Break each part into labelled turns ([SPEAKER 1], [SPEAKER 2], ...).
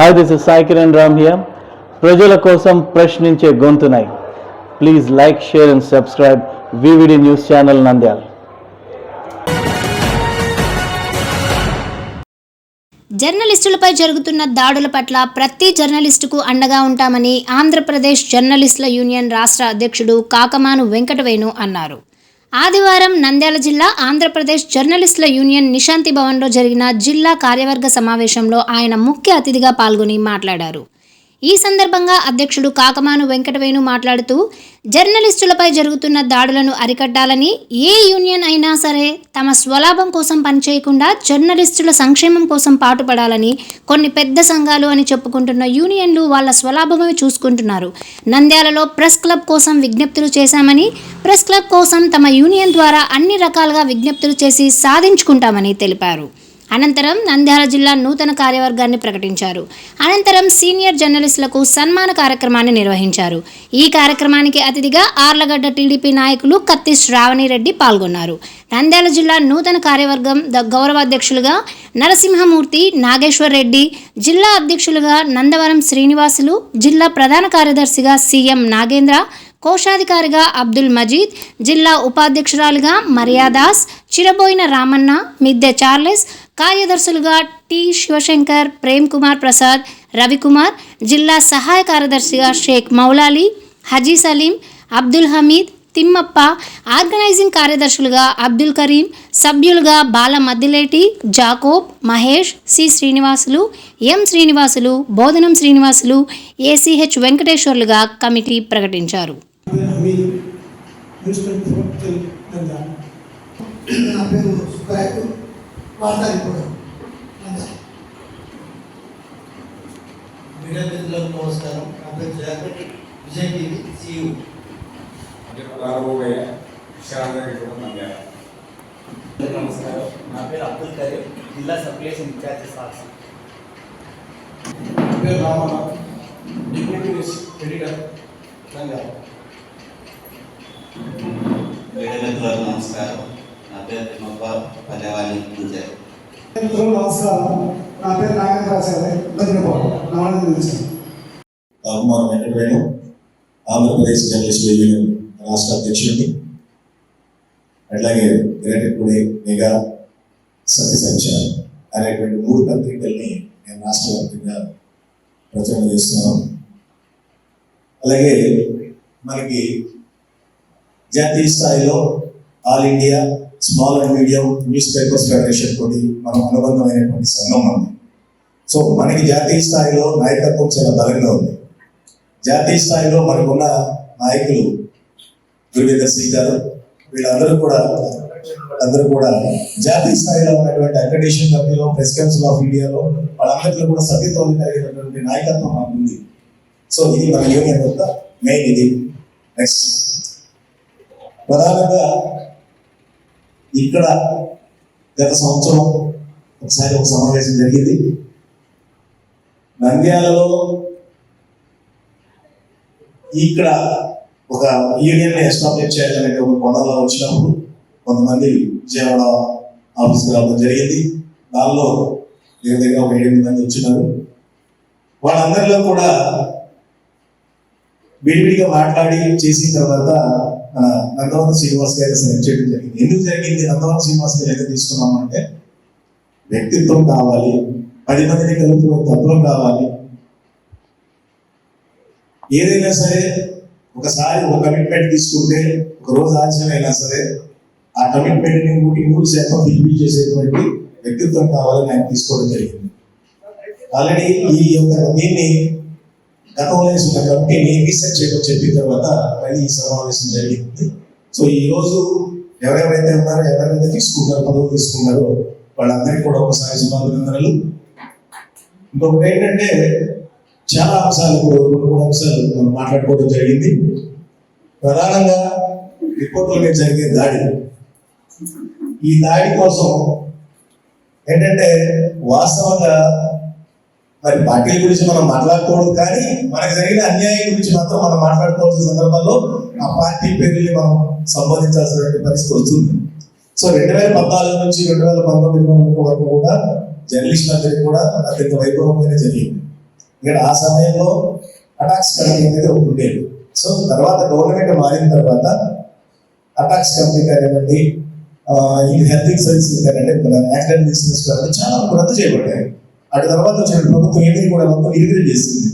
[SPEAKER 1] Hi this is Sai Kiran Ram here ప్రజల కోసం ప్రశ్నించే గొంతునై. Please like share and subscribe VVD news channel Nandyal
[SPEAKER 2] జర్నలిస్టులపై జరుగుతున్న దాడుల పట్ల ప్రతి జర్నలిస్టుకు అండగా ఉంటామని ఆంధ్రప్రదేశ్ జర్నలిస్టుల యూనియన్ రాష్ట్ర అధ్యక్షుడు కాకమాను వెంకటవేణు అన్నారు. ఆదివారం నంద్యాల జిల్లా ఆంధ్రప్రదేశ్ జర్నలిస్టుల యూనియన్ నిశాంతి భవన్లో జరిగిన జిల్లా కార్యవర్గ సమావేశంలో ఆయన ముఖ్య అతిథిగా పాల్గొని మాట్లాడారు. ఈ సందర్భంగా అధ్యక్షుడు కాకమాను వెంకటవేణు మాట్లాడుతూ జర్నలిస్టులపై జరుగుతున్న దాడులను అరికట్టాలని ఏ యూనియన్ అయినా సరే తమ స్వలాభం కోసం పనిచేయకుండా జర్నలిస్టుల సంక్షేమం కోసం పాటుపడాలని కొన్ని పెద్ద సంఘాలు అని చెప్పుకుంటున్న యూనియన్లు వాళ్ళ స్వలాభమే చూసుకుంటున్నారు. నంద్యాలలో ప్రెస్ క్లబ్ కోసం విజ్ఞప్తులు చేశామని ప్రెస్ క్లబ్ కోసం తమ యూనియన్ ద్వారా అన్ని రకాలుగా విజ్ఞప్తులు చేసి సాధించుకుంటామని తెలిపారు. అనంతరం నంద్యాల జిల్లా నూతన కార్యవర్గాన్ని ప్రకటించారు. అనంతరం సీనియర్ జర్నలిస్టులకు సన్మాన కార్యక్రమాన్ని నిర్వహించారు. ఈ కార్యక్రమానికి అతిథిగా ఆర్లగడ్డ టీడీపీ నాయకులు కత్తి శ్రావణిరెడ్డి పాల్గొన్నారు. నంద్యాల జిల్లా నూతన కార్యవర్గం ద గౌరవాధ్యక్షులుగా నరసింహమూర్తి నాగేశ్వర్ రెడ్డి జిల్లా అధ్యక్షులుగా నందవరం శ్రీనివాసులు జిల్లా ప్రధాన కార్యదర్శిగా సీఎం నాగేంద్ర కోశాధికారిగా అబ్దుల్ మజీద్ జిల్లా ఉపాధ్యక్షురాలుగా మర్యాదాస్ చిరబోయిన రామన్న మిద్దె చార్లెస్ కార్యదర్శులుగా టి. శివశంకర్ ప్రేమ్ కుమార్ ప్రసాద్ రవికుమార్ జిల్లా సహాయ కార్యదర్శిగా షేక్ మౌలాలి హజీ సలీం అబ్దుల్ హమీద్ తిమ్మప్ప ఆర్గనైజింగ్ కార్యదర్శులుగా అబ్దుల్ కరీం సభ్యులుగా Bala Maddileti Jacob Mahesh C. Srinivasulu M. Srinivasulu Bodhanam Srinivasulu ACH వెంకటేశ్వర్లుగా committee ప్రకటించారు.
[SPEAKER 3] నా పేరు సుబ్బాయకు వార్తా రిపోర్టర్
[SPEAKER 4] మీడియా మిత్రులకు నమస్కారం నా పేరు జయాకర్ విజయ్ టీవీ సియు
[SPEAKER 5] రాబోయే విషయాలందరికీ కూడా నంద్యాల
[SPEAKER 6] నమస్కారం నా పేరు అబ్దుల్ కరీం జిల్లా సప్లికేషన్ ఇన్ఛార్జ్ సాక్షి
[SPEAKER 7] నా పేరు Ramarao deputy editor Nandyal
[SPEAKER 8] media మిత్రులకు నమస్కారం నా పేరు తిమ్మప్ప పల్లెవాలి
[SPEAKER 3] నమస్కారం నా పేరు నాగేంద్రాచార్య
[SPEAKER 9] వెంకటవేణు ఆంధ్రప్రదేశ్ జర్నలిస్టుల యూనియన్ రాష్ట్ర అధ్యక్షుడిని అట్లాగే గ్రేటెడ్పుడి మెగా సత్య సంచారం అనేటువంటి మూడు పత్రికల్ని నేను రాష్ట్ర వ్యాప్తంగా ప్రచారం చేస్తున్నాను అలాగే మనకి జాతీయ స్థాయిలో all India small and medium newspapers federation తోటి మనం అనుబంధమైనటువంటి సంఘం ఉంది. సో మనకి జాతీయ స్థాయిలో నాయకత్వం చాలా బలంగా ఉంది. జాతీయ స్థాయిలో మనకున్న నాయకులు గురువేందర్ సింగ్ గారు వీళ్ళందరూ కూడా అందరూ కూడా జాతీయ స్థాయిలో ఉన్నటువంటి అక్రెడిషన్ కమిటీలో ప్రెస్ కౌన్సిల్ ఆఫ్ ఇండియాలో వాళ్ళందరిలో కూడా సభ్యత్వం కలిగినటువంటి నాయకత్వం మనకు ఉంది. సో ఇది మన యూనియన్ యొక్క మెయిన్ ఇది. నెక్స్ట్ ప్రధానంగా ఇక్కడ గత సంవత్సరం ఒకసారి ఒక సమావేశం జరిగింది. నంద్యాలలో ఇక్కడ ఒక యూనియన్ ఎస్టాబ్లిష్ చేయాలనే ఒక కొనలో వచ్చినప్పుడు కొంతమంది విజయవాడ ఆఫీస్కి రావడం జరిగింది. దానిలో దగ్గర దగ్గర ఒక ఎనిమిది మంది వచ్చినారు. వాళ్ళందరిలో కూడా విడివిడిగా మాట్లాడి చేసిన తర్వాత నందవరం శ్రీనివాస్ గారి సెలెక్ట్ చేయడం జరిగింది. ఎందుకు జరిగింది? నందవరం శ్రీనివాస్ గారు ఎందుకు తీసుకున్నామంటే వ్యక్తిత్వం కావాలి పది మందిని కలుపుకునే తత్వం కావాలి. ఏదైనా సరే ఒకసారి ఒక కమిట్మెంట్ తీసుకుంటే ఒక రోజు ఆచరణ అయినా సరే ఆ కమిట్మెంట్ని కూడా నూరు శాతం ఫిల్ఫిల్ చేసేటువంటి వ్యక్తిత్వం కావాలని ఆయన తీసుకోవడం జరిగింది. ఆల్రెడీ ఈ యొక్క దీన్ని గతంలో వేసిన కమిటీని రీసెర్చ్ చేయడం చెప్పిన తర్వాత మళ్ళీ ఈ సమావేశం జరిగింది. సో ఈ రోజు ఎవరెవరైతే ఉన్నారో ఎవరైతే తీసుకున్నారో పదవులు తీసుకున్నారో వాళ్ళందరికీ కూడా ఒకసారి శుభాభినందనలు. ఇంకొకటి ఏంటంటే చాలా అంశాలు ఇప్పుడు రెండు మూడు అంశాలు మనం మాట్లాడుకోవడం జరిగింది. ప్రధానంగా రిపోర్ట్ల మీద జరిగే దాడి. ఈ దాడి కోసం ఏంటంటే వాస్తవంగా మరి పార్టీల గురించి మనం మాట్లాడకూడదు కానీ మనకు జరిగిన అన్యాయం గురించి మాత్రం మనం మాట్లాడుకోవాల్సిన సందర్భంలో ఆ పార్టీ పేరుని మనం సంబోధించాల్సినటువంటి పరిస్థితి వస్తుంది. సో రెండు వేల పద్నాలుగు నుంచి రెండు వేల పంతొమ్మిది వరకు కూడా కూడా జర్నలిస్టులందరికీ కూడా అత్యంత వైభవంగానే జరిగింది. ఇక్కడ ఆ సమయంలో అటాక్స్ కమిటీ అనేది ఉండేది. సో తర్వాత గవర్నమెంట్ మారిన తర్వాత అటాక్స్ కమిటీ కానివ్వండి ఈ హెల్త్ సర్వీసెస్ కానివ్వండి మన యాక్సిడెంట్ ఇన్సూరెన్స్ కానివ్వండి చాలా రద్దు చేయబడ్డాయి. అటు తర్వాత వచ్చిన ప్రభుత్వం ఏది కూడా మొత్తం ఇరిగిరి చేసింది.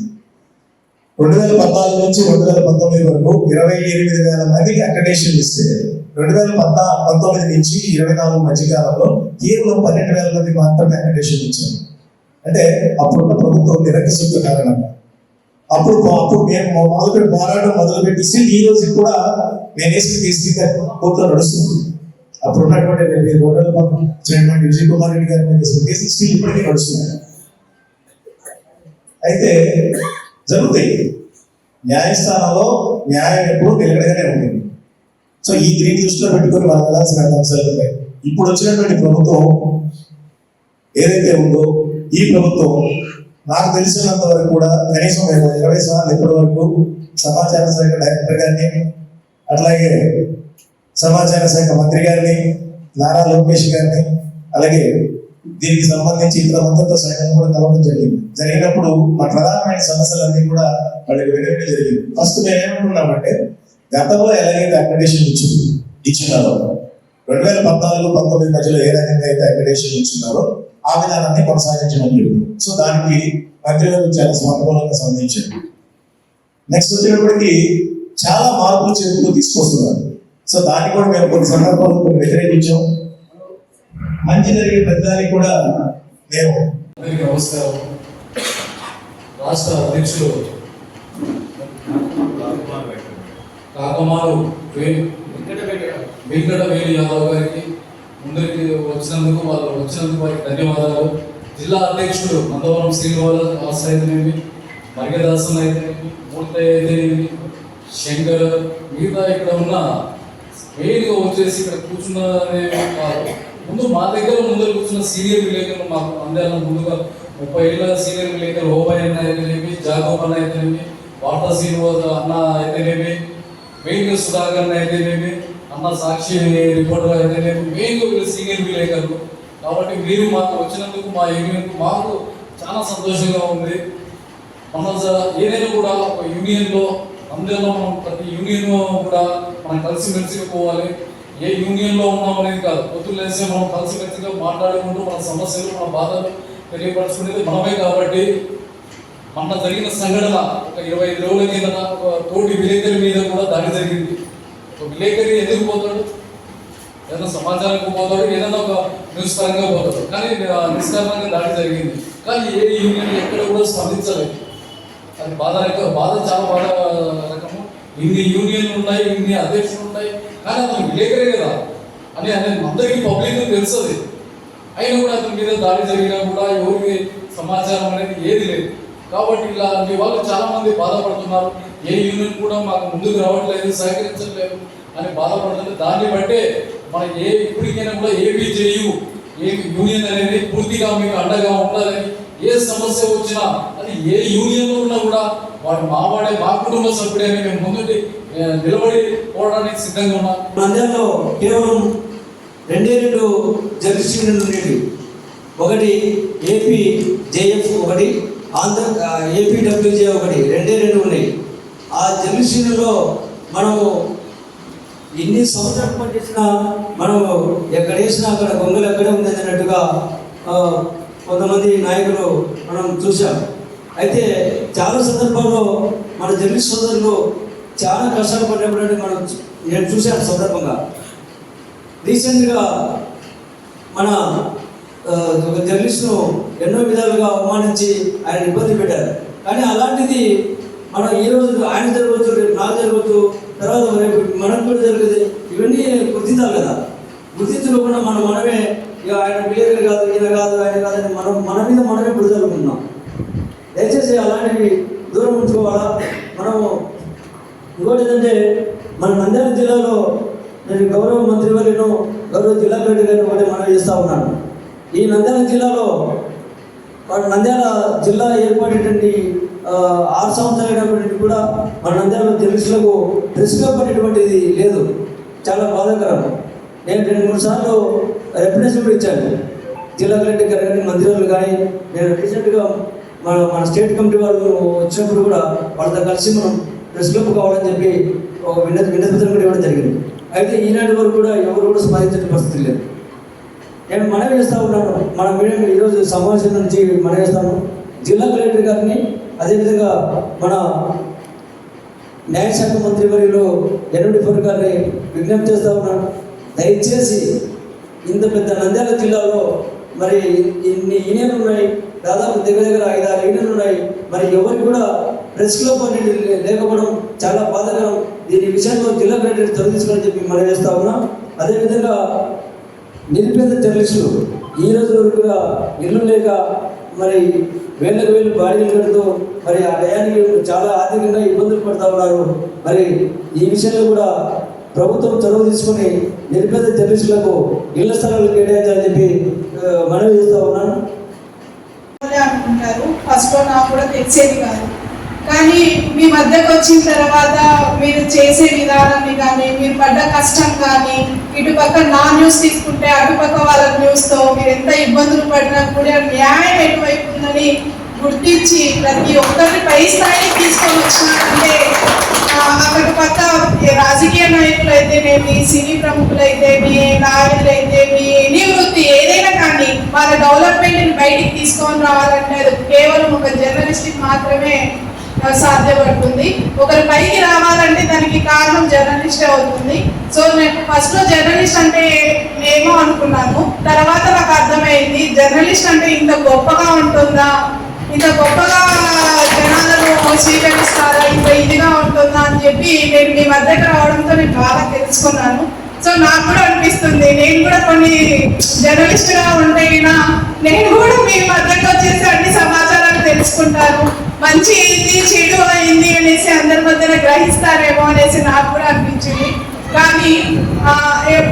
[SPEAKER 9] రెండు వేల పద్నాలుగు నుంచి రెండు వేల పంతొమ్మిది వరకు ఇరవై ఎనిమిది వేల మందికి అకడేషన్ ఇస్తే రెండు వేల పద్నా పంతొమ్మిది నుంచి ఇరవై నాలుగు మధ్యకాలంలో కేవలం పన్నెండు వేల మంది మాత్రమే అకడేషన్ ఇచ్చారు. అంటే అప్పుడున్న ప్రభుత్వం నిరకసిద్ధ కారణం. అప్పుడు అప్పుడు మేము మొదలుపెట్టి పోరాటం మొదలుపెట్టి ఈ రోజు కూడా నేను వేసిన కేసు కోర్టులో నడుస్తుంది అప్పుడు ఉన్నటువంటి రెండు వేల వచ్చినటువంటి విజయ్ కుమార్ రెడ్డి గారు కేసు స్టిల్ ఇప్పటికీ నడుస్తుంది అయితే జరుగుతాయి. న్యాయస్థానంలో న్యాయం ఎప్పుడు నిలకడగానే ఉంటుంది. సో ఈ త్రీ దృష్టిలో పెట్టుకొని మనం వెళ్ళాల్సిన అంశాలు ఉన్నాయి ఇప్పుడు వచ్చినటువంటి ప్రభుత్వం ఏదైతే ఉందో ఈ ప్రభుత్వం నాకు తెలిసినంత వరకు కూడా కనీసం ఇరవై సార్లు ఇప్పటి వరకు సమాచార శాఖ డైరెక్టర్ గారిని అట్లాగే సమాచార శాఖ మంత్రి గారిని నారా లోకేష్ గారిని అలాగే దీనికి సంబంధించి ఇతర మంత్రిత్వ శాఖను కూడా కలవడం జరిగింది. జరిగినప్పుడు మా ప్రధానమైన సమస్యలన్నీ కూడా వాళ్ళకి వినడం జరిగింది. ఫస్ట్ మేమేమనుకున్నామంటే గతంలో ఎలాగైతే అక్రిడేషన్ ఇచ్చింది ఇచ్చినారో రెండు వేల పద్నాలుగు పంతొమ్మిది మధ్యలో ఏ రకంగా అయితే అక్రిడేషన్ ఇచ్చినారో ఆ విధానాన్ని కొనసాగించడం జరిగింది. సో దానికి మంత్రివర్గం చాలా సమర్పణంగా స్పందించారు నెక్స్ట్ వచ్చేటప్పటికి చాలా మార్పులు చేతులు తీసుకొస్తున్నారు. సో దాన్ని కూడా మేము కొన్ని సందర్భాలు కొన్ని వ్యతిరేకించాం. మంచి జరిగే ప్రతిదానికి కూడా మేము.
[SPEAKER 7] నమస్కారం. రాష్ట్ర అధ్యక్షులు కాకమాలు వెంకట వేలు యాదవ్ గారికి ముందరికి వచ్చినందుకు వాళ్ళు వచ్చినందుకు వారికి ధన్యవాదాలు. జిల్లా అధ్యక్షుడు మందవరం శ్రీనివాస అయితేనేమి మర్గదాసన్ అయితేనేమి మూర్తయ్య అయితేనేమి శంకర్ మిగతా ఇక్కడ ఉన్న మెయిన్గా వచ్చేసి ఇక్కడ కూర్చున్నదే కాదు ముందు మా దగ్గర ముందర కూర్చున్న సీనియర్ విలేకరులు మాకు అందేలా ముందుగా ముప్పై ఏళ్ళ సీనియర్ విలేకరు ఓబాయ్ అన్న అయితేనేమి జాగోబ్ అన్న అయితేనేమి వాటర్ శ్రీనివాస అన్న అయితేనేమి మెయిన్గా సుధాకర్ అన్న అయితేనేమి అన్న సాక్షి రిపోర్టర్ అయితేనేమి మెయిన్గా వీళ్ళు సీనియర్ విలేకరులు. కాబట్టి మీరు మాకు వచ్చినందుకు మా యూనియన్ మాకు చాలా సంతోషంగా ఉంది. మన ఏదైనా కూడా ఒక యూనియన్లో అందరిలో మనం ప్రతి యూనియన్ కూడా మనం కలిసిమెలిసి పోవాలి. ఏ యూనియన్లో ఉన్నాం అనేది కాదు. పొద్దున్న లేస్తే మనం కలిసిమెలిసిగా మాట్లాడుకుంటూ మన సమస్యలు మన బాధలు తెలియపరచుకునేది మనమే కాబట్టి మన జరిగిన సంఘటన ఒక ఇరవై ఐదు రోజుల కింద ఒక తోటి విలేకరి మీద కూడా దాడి జరిగింది. ఒక విలేకరి ఎందుకు పోతాడు? ఏదైనా సమాచారానికి పోతాడు ఏదైనా ఒక న్యూస్ పరంగా పోతాడు. కానీ నిష్కారణంగా దాడి జరిగింది. కానీ ఏ యూనియన్ ఎక్కడ కూడా స్పందించలేదు. అది బాధ రక- బాధ చాలా బాధ రకము. ఇన్ని యూనియన్లు ఉన్నాయి ఇన్ని అధ్యక్షులు కానీ అతను విలేకరే కదా. అని అనేది అందరికీ పబ్లిక్ తెలుస్తుంది అయినా కూడా అతని మీద దాడి జరిగినా కూడా ఎవరికి సమాచారం అనేది ఏది లేదు. కాబట్టి ఇలాంటి వాళ్ళు చాలా మంది బాధపడుతున్నారు. ఏ యూనియన్ కూడా మాకు ముందుకు రావట్లేదు సహకరించట్లేదు అని బాధపడుతుంది దాన్ని బట్టే మనం ఏ ఇప్పటికైనా కూడా ఏపీజేయు ఏ యూనియన్ అనేది పూర్తిగా మీకు అండగా ఉండాలని ఏ సమస్య వచ్చినా అది ఏ యూనియన్లో ఉన్నా కూడా వాడు మావాడే మా కుటుంబ సభ్యుడే అని మేము ముందుటి నిలబడి పోవడానికి సిద్ధంగా ఉన్నాం.
[SPEAKER 4] నంద్యాలలో కేవలం రెండే రెండు జర్సీలు ఉండేవి ఒకటి ఏపీ జేఎఫ్ ఒకటి ఆంధ్ర ఏపీ డబ్ల్యూజే ఒకటి రెండే రెండు ఉన్నాయి. ఆ జర్సీలలో మనము ఎన్ని సంవత్సరాలు పట్టించినా మనం ఎక్కడ వేసినా అక్కడ గొంగలు ఎక్కడే ఉంది అన్నట్టుగా కొంతమంది నాయకులు మనం చూసాం అయితే చాలా సందర్భాల్లో మన జర్నలిస్ట్ సోదరులు చాలా కష్టాలు పడినప్పుడు మనం నేను చూశాను సందర్భంగా. రీసెంట్గా మన ఒక జర్నలిస్ట్ను ఎన్నో విధాలుగా అవమానించి ఆయన ఇబ్బంది పెట్టారు. కానీ అలాంటిది మనం ఈ రోజు ఆయన జరగవచ్చు రేపు నాకు జరగవచ్చు తర్వాత రేపు మనకు కూడా జరుగుతుంది ఇవన్నీ గుర్తించాలి కదా. గుర్తించకుండా మనం మనమే ఇక ఆయన విలేకరు కాదు ఈయన కాదు ఆయన కాదని మనం మన మీద మనమే బుడదలుకుంటున్నాం దయచేసి అలాంటివి దూరం ఉంచుకోవాలా? మనము ఇంకోటి ఏంటంటే మన నంద్యాల జిల్లాలో నేను గౌరవ మంత్రి వారిను గౌరవ జిల్లా కలెక్టర్ గారిని ఒకటి మనం చేస్తూ ఉన్నాను. ఈ నంద్యాల జిల్లాలో వాడు నంద్యాల జిల్లా ఏర్పడేటువంటి ఆరు సంవత్సరాలైనటువంటి కూడా మన నంద్యాల తెలుగులకు తెలుసుకోబడేటువంటిది లేదు. చాలా బాధాకరం. నేను రెండు మూడు సార్లు రిప్రజెంట్ ఇచ్చాను. జిల్లా కలెక్టర్ గారు కానీ మంత్రులు కానీ నేను రీసెంట్గా మన మన స్టేట్ కమిటీ వాళ్ళు వచ్చినప్పుడు కూడా వాళ్ళతో కలిసి మనం ప్రెస్ క్లబ్ కావాలని చెప్పి ఒక వినతి వినతి కూడా ఇవ్వడం జరిగింది. అయితే ఈనాటి వరకు కూడా ఎవరు కూడా స్పందించిన పరిస్థితి లేదు. నేను మనవి చేస్తూ ఉన్నాను. మన మీడియం ఈరోజు సమావేశం నుంచి మనవి చేస్తాను జిల్లా కలెక్టర్ గారిని అదేవిధంగా మన న్యాయశాఖ మంత్రి వర్యులు ఎన్నుడి ఫోర్ గారిని విజ్ఞప్తి చేస్తా ఉన్నాను. దయచేసి ఇంత పెద్ద నంద్యాల జిల్లాలో మరి ఇన్ని యూనియన్లు ఉన్నాయి దాదాపు దగ్గర దగ్గర ఐదారు ఆరు యూనియన్లు ఉన్నాయి మరి ఎవరికి కూడా ప్రెస్ క్లబ్ అనేది లేకపోవడం చాలా బాధాకరం. దీని విషయంలో జిల్లా కలెక్టర్ చొరవ చెప్పి మనం చేస్తా ఉన్నాం. అదేవిధంగా నిరుపేద జర్నలిస్టులు ఈ రోజు వరకు కూడా ఇల్లు లేక మరి వేలకు వేలు బాడీలు కడుతూ మరి ఆ టయానికి చాలా ఆర్థికంగా ఇబ్బందులు పడుతూ ఉన్నారు. మరి ఈ విషయంలో కూడా ప్రభుత్వం చొరవ తీసుకొని నిరుపేద జర్నలిస్టులకు ఇళ్ళ స్థలాలు కేటాయించాలని చెప్పి మనవి చేస్తూ ఉన్నాను.
[SPEAKER 10] అనుకుంటారు. ఫస్ట్ నాకు కూడా తెలిసేది కాదు. కానీ మీ మధ్యకు వచ్చిన తర్వాత మీరు చేసే విధానాన్ని కానీ మీరు పడ్డ కష్టం కానీ ఇటుపక్క నా న్యూస్ తీసుకుంటే అటుపక్క వాళ్ళ న్యూస్తో మీరు ఎంత ఇబ్బందులు పడినా కూడా న్యాయం ఎటువైపు ఉందని గుర్తించి ప్రతి ఒక్కరిని పై స్థాయికి తీసుకొని వచ్చినారంటే అక్కడ పక్క రాజకీయ నాయకులు అయితేనేమి సినీ ప్రముఖులు అయితేమి నాయకులు అయితేమి ఎనీ వృత్తి ఏదైనా కానీ వాళ్ళ డెవలప్మెంట్ని బయటికి తీసుకొని రావాలంటే అది కేవలం ఒక జర్నలిస్ట్ మాత్రమే సాధ్యపడుతుంది. ఒకరు పైకి రావాలంటే దానికి కారణం జర్నలిస్ట్ అవుతుంది. సో నేను ఫస్ట్లో జర్నలిస్ట్ అంటే ఏమో అనుకున్నాను. తర్వాత నాకు అర్థమైంది జర్నలిస్ట్ అంటే ఇంత గొప్పగా ఉంటుందా? ఇంత గొప్పగా జనాలను స్వీకరిస్తారా? ఇంత ఇదిగా ఉంటుందా అని చెప్పి నేను మీ మధ్యకి రావడంతో నేను బాగా తెలుసుకున్నాను. సో నాకు కూడా అనిపిస్తుంది నేను కూడా కొన్ని జర్నలిస్ట్గా ఉంటే నేను కూడా మీ మధ్యకి వచ్చేసి అన్ని సమాచారం తెలుసుకుంటారు. మంచి అయింది చెడు అయింది అనేసి అందరి మధ్యన గ్రహిస్తారేమో అనేసి నాకు కూడా అనిపించింది. కానీ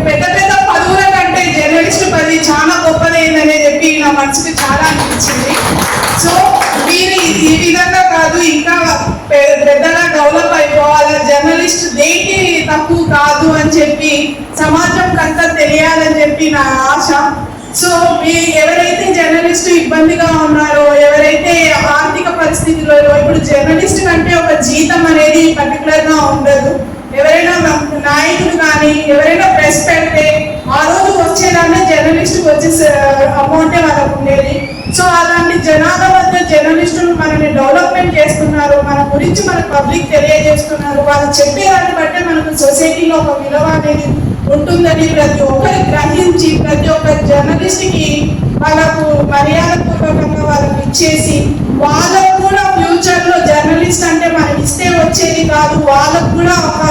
[SPEAKER 10] పెద్ద పెద్ద పదవుల కంటే జర్నలిస్ట్ పది చాలా గొప్పదైందనే చెప్పి నా మనసుకి చాలా అనిపించింది. సో మీరు ఈ- ఈ విధంగా కాదు ఇంకా పెద్దగా డెవలప్ అయిపోవాలి. జర్నలిస్ట్ దేనికి తక్కువ కాదు అని చెప్పి సమాజం కంతా తెలియాలని చెప్పి నా ఆశ. సో మీ ఎవరైతే జర్నలిస్ట్ ఇబ్బందిగా ఉన్నారో ఎవరైతే ఆర్థిక పరిస్థితుల్లో ఇప్పుడు జర్నలిస్ట్ కంటే ఒక జీతం అనేది పర్టికులర్గా ఉండదు. ఎవరైనా నాయకులు కానీ ఎవరైనా ప్రెస్ పెడితే ఆ రోజు వచ్చేదాన్ని జర్నలిస్ట్ వచ్చే అమౌంటే వాళ్ళకు ఉండేది. సో అలాంటి జనాభా జర్నలిస్టులు మనల్ని డెవలప్మెంట్ చేస్తున్నారు మన గురించి మన పబ్లిక్ తెలియజేస్తున్నారు. వాళ్ళు చెప్పేదాన్ని బట్టే మనకు సొసైటీలో ఒక విలువ అనేది ఉంటుందని ప్రతి ఒక్కరు గ్రహించి ప్రతి ఒక్క జర్నలిస్ట్కి వాళ్ళకు మర్యాదపూర్వకంగా వాళ్ళకి ఇచ్చేసి వాళ్ళకు కూడా ఫ్యూచర్లో జర్నలిస్ట్ అంటే మనకి ఇస్తే వచ్చేది కాదు. వాళ్ళకు కూడా ఒక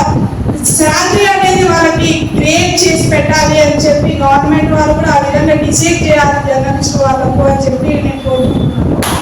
[SPEAKER 10] శాలరీ అనేది వాళ్ళకి క్రియేట్ చేసి పెట్టాలి అని చెప్పి గవర్నమెంట్ వాళ్ళు కూడా ఆ విధంగా డిసైడ్ చేయాలి జర్నలిస్ట్ వాళ్ళకు అని చెప్పి నేను కోరుకుంటున్నాను.